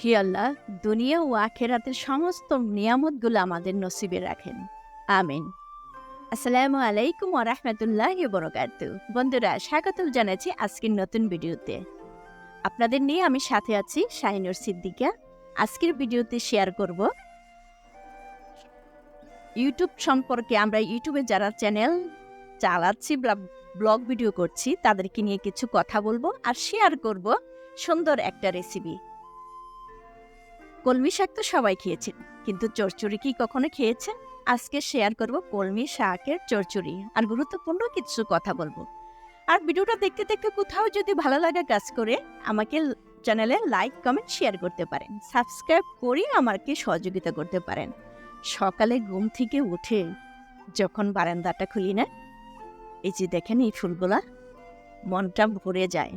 হি আল্লাহ, দুনিয়া ও আখেরাতের সমস্ত নিয়ামতগুলো আমাদের নসিবে রাখেন। আমিন। আসসালামু আলাইকুম ওয়া রাহমাতুল্লাহি ওয়া বারাকাতু বন্ধুরা স্বাগত জানাচ্ছি আজকের নতুন ভিডিওতে। আপনাদের নিয়ে আমি সাথে আছি শাহিনুর সিদ্দিকা। আজকের ভিডিওতে শেয়ার করব ইউটিউব সম্পর্কে আমরা ইউটিউবে যারা চ্যানেল চালাচ্ছি ব্লগ ভিডিও করছি, তাদেরকে নিয়ে কিছু কথা বলব আর শেয়ার করব সুন্দর একটা রেসিপি কলমি শাক তো সবাই খেয়েছেন কিন্তু চরচুরি কি কখনো খেয়েছেন আজকে শেয়ার করব কলমি শাকের চরচুরি আর গুরুত্বপূর্ণ কিছু কথা বলব। আর ভিডিওটা দেখতে দেখতে কোথাও যদি ভালো লাগা কাজ করে, আমাকে চ্যানেলে লাইক কমেন্ট শেয়ার করতে পারেন। সাবস্ক্রাইব করে আমাকে সহযোগিতা করতে পারেন। সকালে ঘুম থেকে উঠে যখন বারান্দাটা খুলি না এই যে দেখেন এই ফুলগুলা, মনটা ভরে যায়।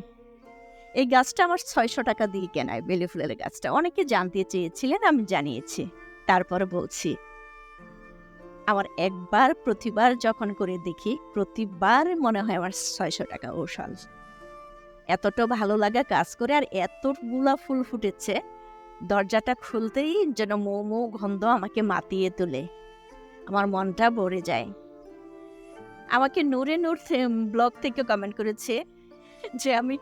এই গাছটা আমার ছয়শো টাকা দিয়ে কেনায় বেলে ফুলের গাছটা। অনেকে জানতে চেয়েছিলেন, আমি জানিয়েছি। তারপরে বলছি, আমার একবার প্রতিবার যখন করে দেখি, প্রতিবার মনে হয় আমার ছয়শো টাকা ওষাল এতটা ভালো লাগা কাজ করে আর এতগুলা ফুল ফুটেছে, দরজাটা খুলতেই যেন মৌ মৌ গন্ধ আমাকে মাতিয়ে তোলে। আমার মনটা ভরে যায়। আমাকে নূরে নূর ব্লগ থেকে কমেন্ট করেছে যে আমি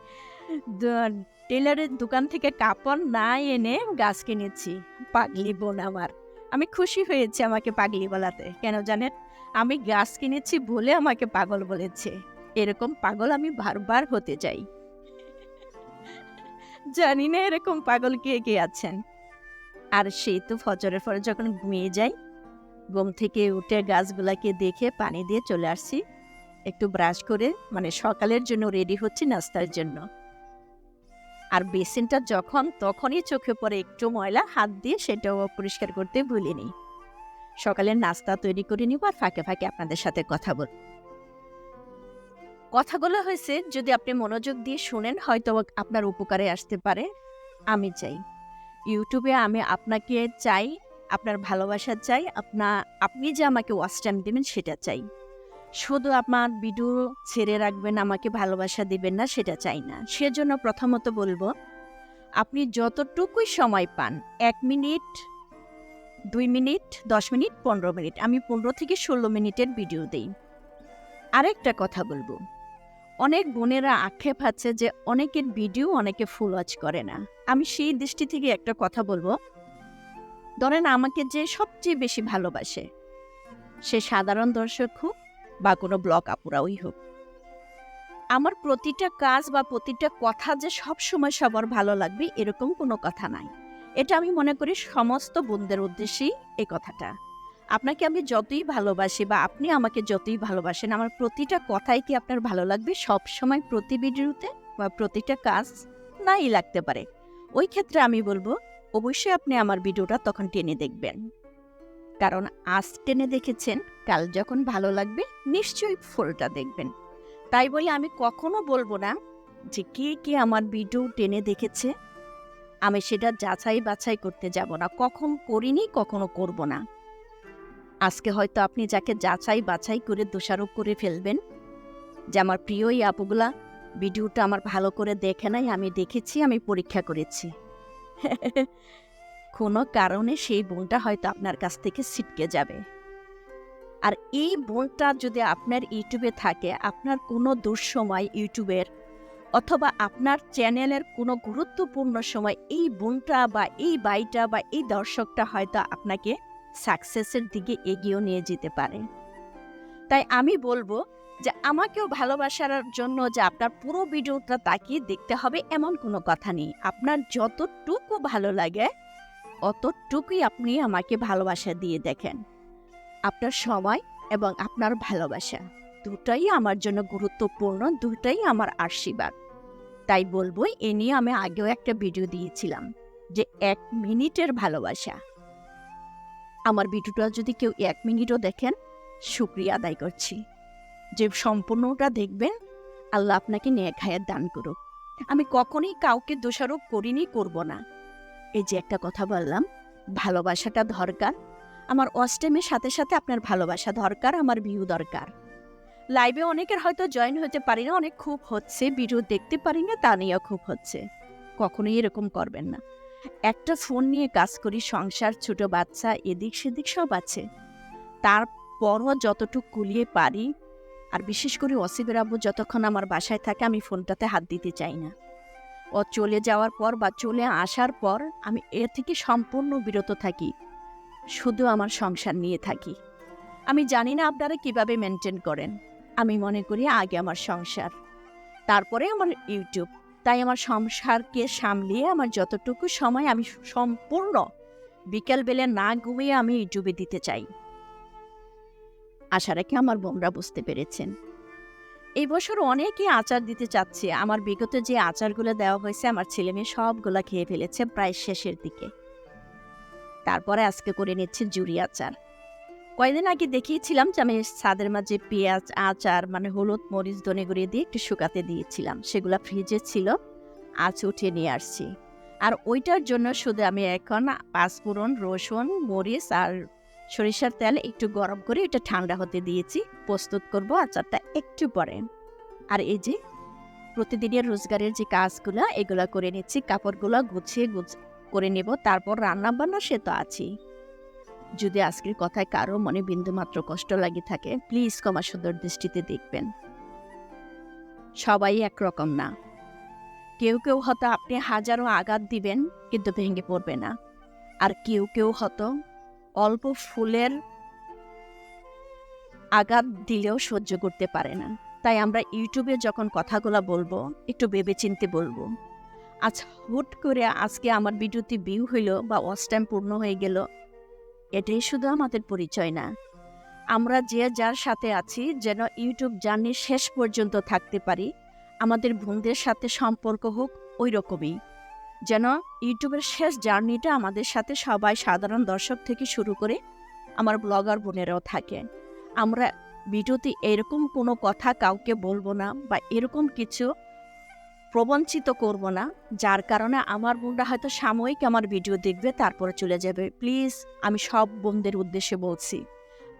টেলারের দোকান থেকে কাপড় না এনে গাছ কিনেছি, পাগলি বোন আমার। আমি খুশি হয়েছি আমাকে পাগলি বলাতে। কেন জানেন? আমি গাছ কিনেছি বলে আমাকে পাগল বলেছে। এরকম পাগল আমি বারবার হতে চাই। জানি না এরকম পাগল কে কে আছেন। আর সেই তো ফজরের পরে যখন ঘুমিয়ে যাই ঘুম থেকে উঠে গাছগুলাকে দেখে পানি দিয়ে চলে আসছি। একটু ব্রাশ করে মানে সকালের জন্য রেডি হচ্ছি নাস্তার জন্য। আর বেসিনটা যখন, তখনই চোখে পড়ে একটু ময়লা, হাত দিয়ে সেটাও পরিষ্কার করতে ভুলিনি। সকালের নাস্তা তৈরি করে নিব আর ফাঁকে ফাঁকে আপনাদের সাথে কথা বল। কথাগুলো হয়েছে, যদি আপনি মনোযোগ দিয়ে শুনেন, হয়তো আপনার উপকারে আসতে পারে। আমি চাই। ইউটিউবে আমি আপনাকে চাই আপনার ভালোবাসা চাই, আপনা, আপনি যে আমাকে ওয়াচ টাইম দেবেন সেটা চাই। শুধু আপনার ভিডিও ছেড়ে রাখবেন, আমাকে ভালোবাসা দিবেন না, সেটা চাই না। সেজন্য প্রথমত বলব, আপনি যতটুকুই সময় পান, এক মিনিট, দুই মিনিট, দশ মিনিট, পনেরো মিনিট, আমি পনেরো থেকে ষোলো মিনিটের ভিডিও দিই। আরেকটা কথা বলব, অনেক বোনেরা আক্ষেপ আছে যে অনেকের ভিডিও অনেকে ফুল ওয়াচ করে না। আমি সেই দৃষ্টি থেকে একটা কথা বলব ধরেন আমাকে যে সবচেয়ে বেশি ভালোবাসে। সে সাধারণ দর্শক হোক বা কোনো ব্লগ আপুরাওই হোক। আমার প্রতিটা কাজ বা প্রতিটা কথা যে সব সময় সবার ভালো লাগবে এরকম কোনো কথা নাই। এটা আমি মনে করি সমস্ত বোনদের উদ্দেশ্যেই এই কথাটা। আপনাকে আমি যতই ভালোবাসি বা আপনি আমাকে যতই ভালোবাসেন, আমার প্রতিটা কথাই কি আপনার ভালো লাগবে? সব সময় প্রতি ভিডিওতে বা প্রতিটা কাজ নাই লাগতে পারে। ওই ক্ষেত্রে আমি বলব অবশ্যই আপনি আমার ভিডিওটা তখন টেনে দেখবেন। কারণ আজ টেনে দেখেছেন, কাল যখন ভালো লাগবে, নিশ্চয়ই ফুলটা দেখবেন। তাই বলে আমি কখনো বলব না যে কে কে আমার ভিডিও টেনে দেখেছে। আমি সেটা যাচাই বাছাই করতে যাব না, কখন করিনি, কখনো করব না। আজকে হয়তো আপনি যাকে যাচাই বাছাই করে দোষারোপ করে ফেলবেন, যে আমার প্রিয় এই আপুগুলা ভিডিওটা আমার ভালো করে দেখে নাই, আমি দেখেছি, আমি পরীক্ষা করেছি। কোনো কারণে সেই বোনটা হয়তো আপনার কাছ থেকে ছিটকে যাবে। আর এই বোনটা যদি আপনার ইউটিউবে থাকে, আপনার কোনো দুঃসময় ইউটিউবের অথবা আপনার চ্যানেলের কোনো গুরুত্বপূর্ণ সময় এই বোনটা বা এই বাইটা বা এই দর্শকটা হয়তো আপনাকে সাকসেসের দিকে এগিয়েও নিয়ে যেতে পারে। তাই আমি বলব যে আমাকেও ভালোবাসার জন্য যে আপনার পুরো ভিডিওটা তাকিয়ে দেখতে হবে এমন কোনো কথা নেই। আপনার যতটুকু ভালো লাগে, অতটুকুই আপনি আমাকে ভালোবাসা দিয়ে দেখেন। আপনার সময় এবং আপনার ভালোবাসা দুটাই আমার জন্য গুরুত্বপূর্ণ, দুটাই আমার আশীর্বাদ। তাই বলব, এ নিয়ে আমি আগেও একটা ভিডিও দিয়েছিলাম যে এক মিনিটের ভালোবাসা। আমার ভিডিওটা যদি কেউ এক মিনিটও দেখেন, শুক্রিয়া আদায় করছি। যে সম্পূর্ণটা দেখবেন, আল্লাহ আপনাকে ন্যাক হায়াত দান করুক। আমি কখনই কাউকে দোষারোপ করিনি, করব না। এই যে একটা কথা বললাম, ভালোবাসাটা দরকার। আমার অস্টেমের সাথে সাথে আপনার ভালোবাসা দরকার, আমার ভিউ দরকার। লাইভে অনেকের হয়তো জয়েন হতে পারি না, অনেক খুব হচ্ছে ভিডিও দেখতে পারি না, তা নিয়েও খুব হচ্ছে। কখনোই এরকম করবেন না। একটা ফোন নিয়ে কাজ করি, সংসার, ছোট বাচ্চা, এদিক সেদিক সব আছে। তারপরও যতটুকু কুলিয়ে পারি আর বিশেষ করে অসিবের আব্বু যতক্ষণ আমার বাসায় থাকে, আমি ফোনটাতে হাত দিতে চাই না। ও চলে যাওয়ার পর বা চলে আসার পর আমি এর থেকে সম্পূর্ণ বিরত থাকি, শুধু আমার সংসার নিয়ে থাকি। আমি জানি না আপনারা কীভাবে মেনটেন করেন। আমি মনে করি আগে আমার সংসার, তারপরে আমার ইউটিউব। তাই আমার সংসারকে সামলিয়ে আমার যতটুকু সময় আমি সম্পূর্ণ বিকেলবেলা না ঘুমিয়ে আমি ইউটিউবে দিতে চাই। আশা রাখি আমার বোমরা বুঝতে পেরেছেন। এই বছর অনেকে আচার দিতে চাচ্ছে। আমার বিগত যে আচারগুলো দেওয়া হয়েছে, আমার ছেলে মেয়ে সবগুলা খেয়ে ফেলেছে প্রায় শেষের দিকে। তারপরে আজকে করে নিচ্ছে জুড়ি আচার। কয়েকদিন আগে দেখিয়েছিলাম যে আমি ছাদের মাঝে পেঁয়াজ, আচার মানে হলুদ, মরিচ, ধনে গুঁড়িয়ে দিয়ে একটু শুকাতে দিয়েছিলাম। সেগুলা ফ্রিজে ছিল, আজ উঠিয়ে নিয়ে আসছি। আর ওইটার জন্য শুধু আমি এখন পাঁচফোড়ন, রসুন, মরিচ আর সরিষার তেল একটু গরম করে এটা ঠান্ডা হতে দিয়েছি। প্রস্তুত করব আচারটা একটু পরে। আর এই যে প্রতিদিনের রোজগারের যে কাজগুলো, এগুলা করে নিচ্ছি, কাপড়গুলো গুছিয়ে গুছ, করে নেব, তারপর রান্না বান্না সে তো আছেই। যদি আজকের কথায় কারও মনে বিন্দুমাত্র কষ্ট লাগে থাকে প্লিজ ক্ষমা সুন্দর দৃষ্টিতে দেখবেন। সবাই একরকম না। কেউ কেউ হয়তো আপনি হাজারো আঘাত দিবেন, কিন্তু ভেঙে পড়বে না। আর কেউ কেউ হয়তো অল্প ফুলের আঘাত দিলেও সহ্য করতে পারে না। তাই আমরা ইউটিউবে যখন কথাগুলো বলব, একটু ভেবেচিন্তে বলব। আজ হুট করে আজকে আমার ভিডিওতে ভিউ হইল বা ওয়াচ টাইম পূর্ণ হয়ে গেল, এটাই শুধু আমাদের পরিচয় না। আমরা যে যার সাথে আছি, যেন ইউটিউব জার্নি শেষ পর্যন্ত থাকতে পারি, আমাদের বোনদের সাথে সম্পর্ক হোক, ওই রকমই। যেন ইউটিউবের শেষ জার্নিটা আমাদের সাথে সবাই সাধারণ দর্শক থেকে শুরু করে আমার ব্লগার বোনেরাও থাকে আমরা ভিডিওতে এরকম কোনো কথা কাউকে বলব না বা এরকম কিছু প্রবঞ্চিত করব না, যার কারণে আমার বোনরা হয়তো সাময়িক আমার ভিডিও দেখবে, তারপরে চলে যাবে। প্লিজ, আমি সব বোনদের উদ্দেশ্যে বলছি,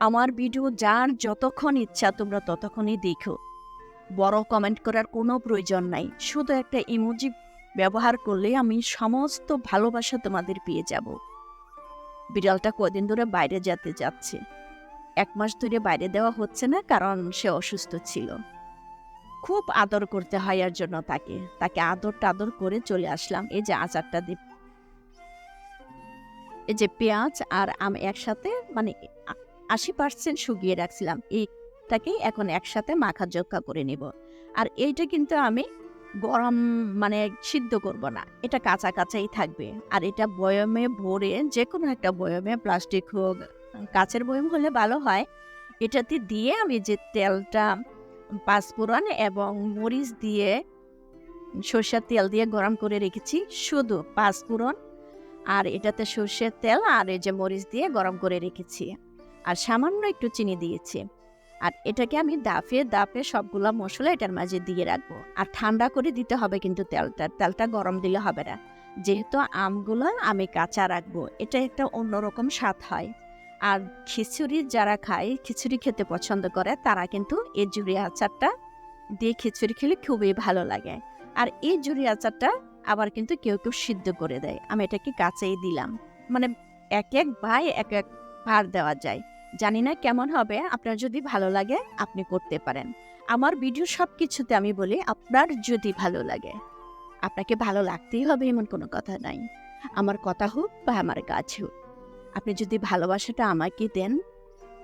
আমার ভিডিও যার যতক্ষণ ইচ্ছা তোমরা ততক্ষণই দেখো। বড় কমেন্ট করার কোনো প্রয়োজন নাই, শুধু একটা ইমোজি ব্যবহার করলে আমি সমস্ত ভালোবাসা তোমাদের পেয়ে যাব। বিড়ালটা কদিন ধরে বাইরে যেতে যাচ্ছে। এক মাস ধরে বাইরে দেওয়া হচ্ছে না কারণ সে অসুস্থ ছিল। খুব আদর করতে হয় এর জন্য তাকে। তাকে আদর টাদর করে চলে আসলাম এই যে আচারটা দিয়ে এই যে পেঁয়াজ আর আমি একসাথে মানে আশি পার্সেন্ট শুকিয়ে রাখছিলাম। এইটাকে এখন একসাথে মাখা জোক্কা করে নিব। আর এইটা কিন্তু আমি গরম মানে সিদ্ধ করব না। এটা কাঁচা কাঁচাই থাকবে। আর এটা বয়মে ভরে যে কোনো একটা বয়মে, প্লাস্টিক হোক, কাচের বয়ম হলে ভালো হয়। এটাতে দিয়ে আমি যে তেলটা, পাঁচফোড়ন এবং মরিচ দিয়ে, সর্ষের তেল দিয়ে গরম করে রেখেছি, শুধু পাঁচফোড়ন। আর এটাতে সর্ষের তেল আর এই যে মরিচ দিয়ে গরম করে রেখেছি। আর সামান্য একটু চিনি দিয়েছি। আর এটাকে আমি দাফে দাপে সবগুলা মশলা এটার মাঝে দিয়ে রাখব। আর ঠান্ডা করে দিতে হবে কিন্তু তেলটা তেলটা গরম দিলে হবে না। যেহেতু আমগুলো আমি কাঁচা রাখব, এটা একটা অন্যরকম স্বাদ হয়। আর খিচুড়ি যারা খায়, খিচুড়ি খেতে পছন্দ করে, তারা কিন্তু এই জুড়ি আচারটা দিয়ে খিচুড়ি খেলে খুবই ভালো লাগে। আর এই জুড়ি আচারটা আবার কিন্তু কেউ কেউ সিদ্ধ করে দেয়। আমি এটাকে কাঁচাই দিলাম। মানে এক এক ভাই এক এক ভার দেওয়া যায়। জানি না কেমন হবে, আপনার যদি ভালো লাগে, আপনি করতে পারেন। আমার ভিডিও সব কিছুতে আমি বলি, আপনার যদি ভালো লাগে। আপনাকে ভালো লাগতেই হবে, এমন কোনো কথা নাই। আমার কথা হোক বা আমার কাজ হোক। আপনি যদি ভালোবাসাটা আমাকে দেন,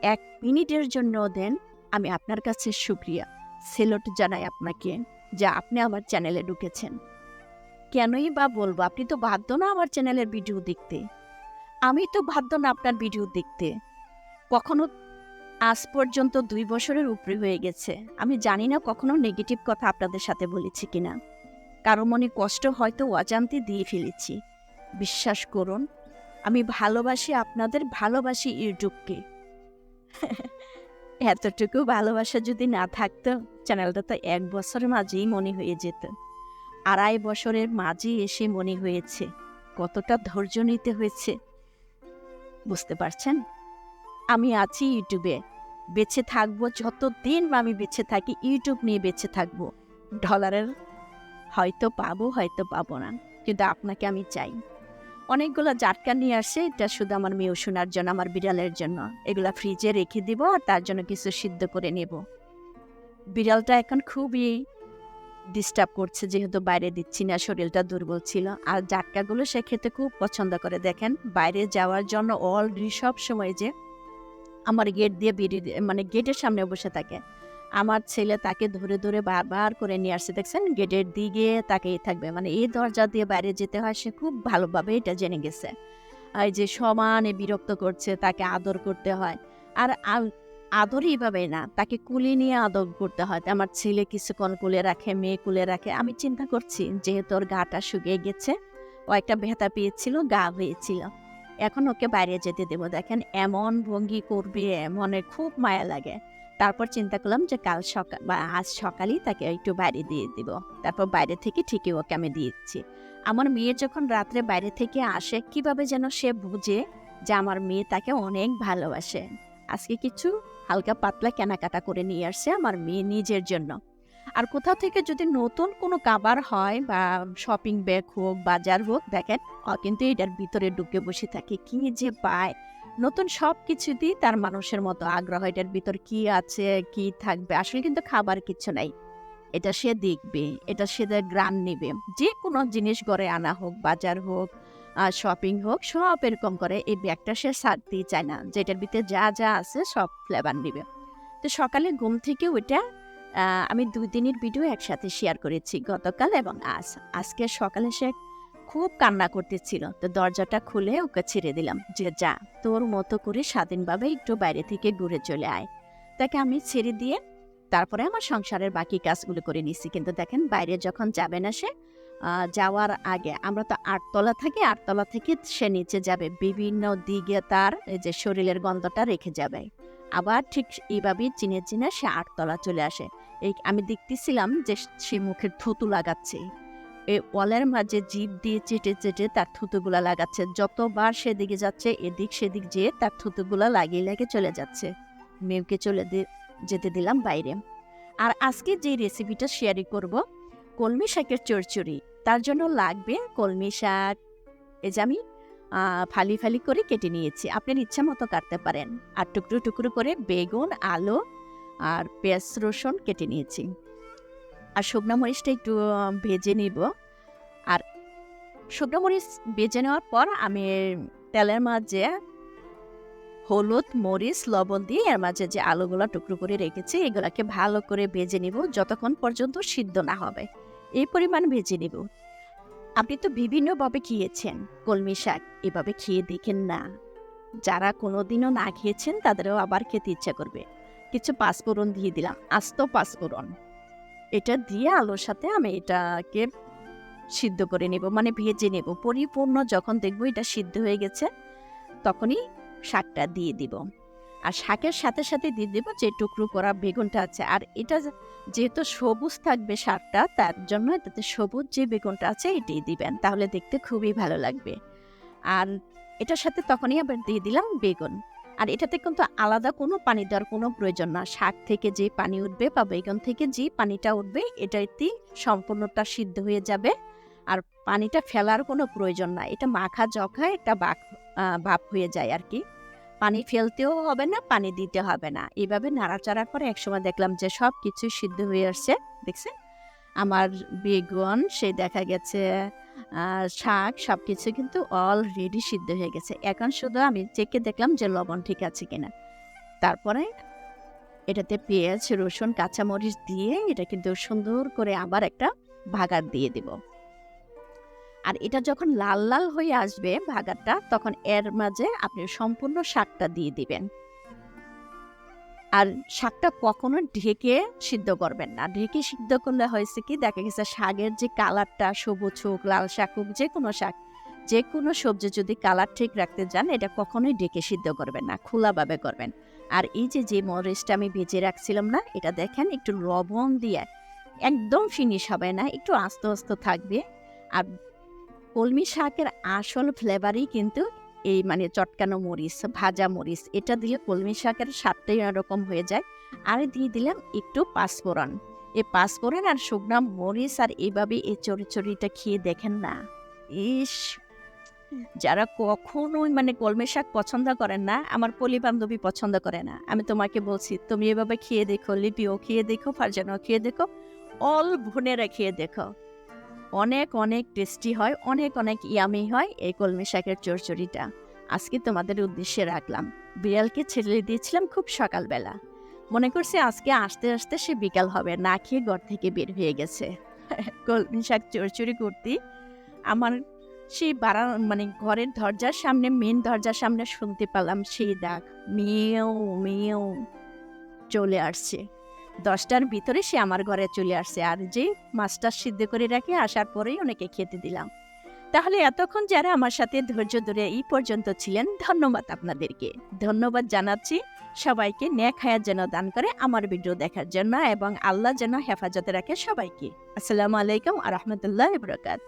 এক মিনিটের জন্য দেন, আমি আপনার কাছে সুক্রিয়া সেলট জানাই আপনাকে যে আপনি আমার চ্যানেলে ঢুকেছেন। কেনই বা বলব, আপনি তো বাধ্য না আমার চ্যানেলের ভিডিও দেখতে। আমি তো বাধ্য না আপনার ভিডিও দেখতে। কখনো আজ পর্যন্ত দুই বছরের উপরে হয়ে গেছে। আমি জানি না কখনো নেগেটিভ কথা আপনাদের সাথে বলেছি কিনা। কারও মনে কষ্ট হয়তো অজান্তে দিয়ে ফেলেছি। বিশ্বাস করুন, আমি ভালোবাসি আপনাদের, ভালোবাসি ইউটিউবকে। এতটুকু ভালোবাসা যদি না থাকতো, চ্যানেলটা তো এক বছরের মাঝেই মনে হয়ে যেত। আড়াই বছরের মাঝে এসে মনে হয়েছে, কতটা ধৈর্য নিতে হয়েছে। বুঝতে পারছেন? আমি আছি ইউটিউবে। বেঁচে থাকব যতদিন আমি বেঁচে থাকি, ইউটিউব নিয়ে বেঁচে থাকব। ডলারের হয়তো পাবো হয়তো পাবো না, কিন্তু আপনাকে আমি চাই। অনেকগুলো জাটকা নিয়ে আসে, এটা শুধু আমার মেয়ে শোনার জন্য, আমার বিড়ালের জন্য। এগুলা ফ্রিজে রেখে দিব আর তার জন্য কিছু সিদ্ধ করে নেব। বিড়ালটা এখন খুবই ডিস্টার্ব করছে, যেহেতু বাইরে দিচ্ছি না, শরীরটা দুর্বল ছিল। আর জাটকাগুলো সে খেতে খুব পছন্দ করে, দেখেন। বাইরে যাওয়ার জন্য অলরেডি সব সময় যে আমার গেট দিয়ে বেরিয়ে মানে গেটের সামনে বসে থাকে। আমার ছেলে তাকে ধরে ধরে বারবার করে নিয়ে আসছে দেখছেন? গেটের দিকে তাকেই থাকবে। মানে এই দরজা দিয়ে বাইরে যেতে হয়, সে খুব ভালোভাবে এটা জেনে গেছে। এই যে সমানে বিরক্ত করছে, তাকে আদর করতে হয়। আর আদর এইভাবে না, তাকে কুলে নিয়ে আদর করতে হয়। আমার ছেলে কিছুক্ষণ কুলে রাখে, মেয়ে কুলে রাখে। আমি চিন্তা করছি, যেহেতু ওর গাটা শুকিয়ে গেছে ও একটা ব্যথা পেয়েছিল, গা হয়েছিল। এখন ওকে বাইরে যেতে দেবো। দেখেন, এমন ভঙ্গি করবে, মনে খুব মায়া লাগে। তারপর চিন্তা করলাম যে কাল সকাল বা আজ সকালেই তাকে একটু বাইরে দিয়ে দিব। তারপর বাইরে থেকে ঠিকই ওকে আমি দিচ্ছি। আমার মেয়ে যখন রাত্রে বাইরে থেকে আসে, কীভাবে যেন সে বুঝে যে আমার মেয়ে তাকে অনেক ভালোবাসে। আজকে কিছু হালকা পাতলা কেনাকাটা করে নিয়ে আসছে আমার মেয়ে নিজের জন্য। আর কোথাও থেকে যদি নতুন কোনো কাবার হয় বা শপিং ব্যাগ হোক, বাজার হোক, দেখেন কিন্তু এটার ভিতরে ঢুকে বসে থাকে, কি যে পায়? নতুন সব কিছুতেই তার মানুষের মতো আগ্রহ, এটার ভিতর কি আছে, কি থাকবে? আসলে কিন্তু খাবার কিছু নাই। এটা সে দেখবে, এটা সে গ্রান নেবে। যে কোনো জিনিস ঘরে আনা হোক, বাজার হোক আর শপিং হোক, সব এরকম করে এই ব্যাগটা সে ছাড়তেই চায় না। যেটার ভিতরে যা যা আছে সব ফ্লেভার নেবে। তো সকালে ঘুম থেকে ওইটা আমি দুই দিনের ভিডিও একসাথে শেয়ার করেছি গতকাল এবং আজ। আজকে সকালে সে খুব কান্না করতেছিল। তো দরজাটা খুলে ওকে ছেড়ে দিলাম। যে যা, তোর মতো করে স্বাধীনভাবে একটু বাইরে থেকে ঘুরে চলে আয়। তাকে আমি ছেড়ে দিয়ে তারপরে আমার সংসারের বাকি কাজগুলো করে নিছি। কিন্তু দেখেন, বাইরে যখন যাবে না সে যাওয়ার আগে আমরা তো আটতলা থাকি, আটতলা থেকে সে নিচে যাবে। বিভিন্ন দিকে তার যে শরীরের গন্ধটা রেখে যাবে। আবার ঠিক এইভাবেই চিনে চিনে সে আটতলা চলে আসে। এই আমি দেখতেছিলাম যে সে মুখের থুতু লাগাচ্ছে। এই ওয়ালের মাঝে জিভ দিয়ে চেটে চেটে তার থুতুগুলা লাগাচ্ছে। যতবার সেদিকে যাচ্ছে, এদিক সেদিক যেয়ে তার থুতুগুলা লাগিয়ে লাগিয়ে চলে যাচ্ছে। মেয়েকে চলে যেতে দিলাম বাইরে। আর আজকে যে রেসিপিটা শেয়ারই করব, কলমি শাকের চড়চড়ি। তার জন্য লাগবে কলমি শাক। এই যে আমি ফালি ফালি করে কেটে নিয়েছি। আপনার ইচ্ছা মতো কাটতে পারেন। আর টুকরো টুকরো করে বেগুন, আলু আর পেঁয়াজ রসুন কেটে নিয়েছি। আর শুকনো মরিচটা একটু ভেজে নিব। আর শুকনো মরিচ ভেজে নেওয়ার পর আমি তেলের মাঝে হলুদ, মরিচ, লবণ দিয়ে এর মাঝে যে আলুগুলো টুকরো করে রেখেছি, এগুলাকে ভালো করে ভেজে নিব যতক্ষণ পর্যন্ত সিদ্ধ না হবে। এই পরিমাণ ভেজে নিব। আপনি তো বিভিন্নভাবে খেয়েছেন, কলমি শাক এভাবে খেয়ে দেখেন না। যারা কোনোদিনও না খেয়েছেন তাদেরও আবার খেতে ইচ্ছা করবে। কিছু পাঁচফোড়ন দিয়ে দিলাম, আস্ত পাঁচফোড়ন এটা দিয়ে আলুর সাথে আমি এটাকে সিদ্ধ করে নেব মানে ভেজে নেব। পরিপূর্ণ যখন দেখব এটা সিদ্ধ হয়ে গেছে, তখনই শাকটা দিয়ে দিব। আর শাকের সাথে সাথে দিয়ে দেবো যে টুকরো করা বেগুনটা আছে। আর এটা যেহেতু সবুজ থাকবে শাকটা, তার জন্য এটাতে সবুজ যে বেগুনটা আছে এটাই দিবেন। তাহলে দেখতে খুবই ভালো লাগবে। আর এটার সাথে তখনই আবার দিয়ে দিলাম বেগুন। আর এটাতে কিন্তু আলাদা কোনো পানি দেওয়ার কোনো প্রয়োজন না। শাক থেকে যে পানি উঠবে বা বেগুন থেকে যে পানিটা উঠবে এটাতেই সম্পূর্ণটা সিদ্ধ হয়ে যাবে। আর পানিটা ফেলার কোনো প্রয়োজন না। এটা মাখা জখা একটা বাক ভাপ হয়ে যায় আর কি। পানি ফেলতেও হবে না, পানি দিতে হবে না। এভাবে নাড়াচাড়া করে একসময় দেখলাম যে সব কিছু সিদ্ধ হয়ে আসছে। দেখছেন? আমার বেগুন, সে দেখা গেছে শাক সব কিছু কিন্তু অলরেডি সিদ্ধ হয়ে গেছে। এখন শুধু আমি চেকে দেখলাম যে লবণ ঠিক আছে কিনা। তারপরে এটাতে পেঁয়াজ, রসুন, কাঁচামরিচ দিয়ে এটা কিন্তু সুন্দর করে আবার একটা ভাগার দিয়ে দিব। আর এটা যখন লাল লাল হয়ে আসবে ভাগারটা, তখন এর মাঝে আপনি সম্পূর্ণ শাকটা দিয়ে দিবেন। আর শাকটা কখনো ঢেকে সিদ্ধ করবেন না। ঢেকে সিদ্ধ করলে হয়েছে কি? দেখা গেছে শাকের যে কালারটা, সবুজ হোক, লাল শাক হোক, যে কোনো শাক, যে কোনো সবজি যদি কালার ঠিক রাখতে যান, এটা কখনোই ঢেকে সিদ্ধ করবেন না, খোলাভাবে করবেন। আর এই যে যে মরিচটা আমি ভেজে রাখছিলাম না, এটা দেখেন একটু লবণ দিয়ে একদম ফিনিশ হবে না, একটু আস্তে আস্তে থাকবে। আর কলমি শাকের আসল ফ্লেভারই কিন্তু এই মানে চটকানো মরিচ, ভাজা মরিচ, এটা দিলে কলমি শাকের স্বাদটাই এরকম হয়ে যায়। আর দিয়ে দিলাম একটু পাঁচফোড়ন। এই পাঁচফোড়ন আর শুকনা মরিচ আর এইভাবে এই চড়িচড়িটা খেয়ে দেখেন না। ইস! যারা কখনোই মানে কলমি শাক পছন্দ করেন না, আমার পলি বান্ধবী পছন্দ করে না। আমি তোমাকে বলছি, তুমি এভাবে খেয়ে দেখো, লিপিও খেয়ে দেখো, ফারজানও খেয়ে দেখো, অল ভুনেরা খেয়ে দেখো। অনেক অনেক টেস্টি হয়, অনেক অনেক ইয়ামি হয় এই কলমি শাকের চরচড়িটা আজকে তোমাদের উদ্দেশ্যে রাখলাম। বিড়ালকে ছেড়ে দিয়েছিলাম খুব সকালবেলা। মনে করছি আজকে আসতে আসতে সে বিকাল হবে, না খেয়ে ঘর থেকে বের হয়ে গেছে। কলমি শাক চড়চড়ি করতে আমার সেই বাড়া মানে ঘরের দরজার সামনে মেন দরজার সামনে শুনতে পেলাম সেই ডাক মেয়েও মেয়েও চলে আসছে। দশটার ভিতরে সে আমার ঘরে চলে আসছে আর যে মাছটা সিদ্ধ করে রাখে আসার পরেই ওনাকে খেতে দিলাম। তাহলে এতক্ষণ যারা আমার সাথে ধৈর্য ধরে এই পর্যন্ত ছিলেন, ধন্যবাদ আপনাদেরকে। ধন্যবাদ জানাচ্ছি। সবাইকে ন্যাক হায়াত যেন দান করে আমার ভিডিও দেখার জন্য এবং আল্লাহ যেন হেফাজতে রাখে সবাইকে। আসসালামু আলাইকুম আ রহমতুল্লাহ বরকাত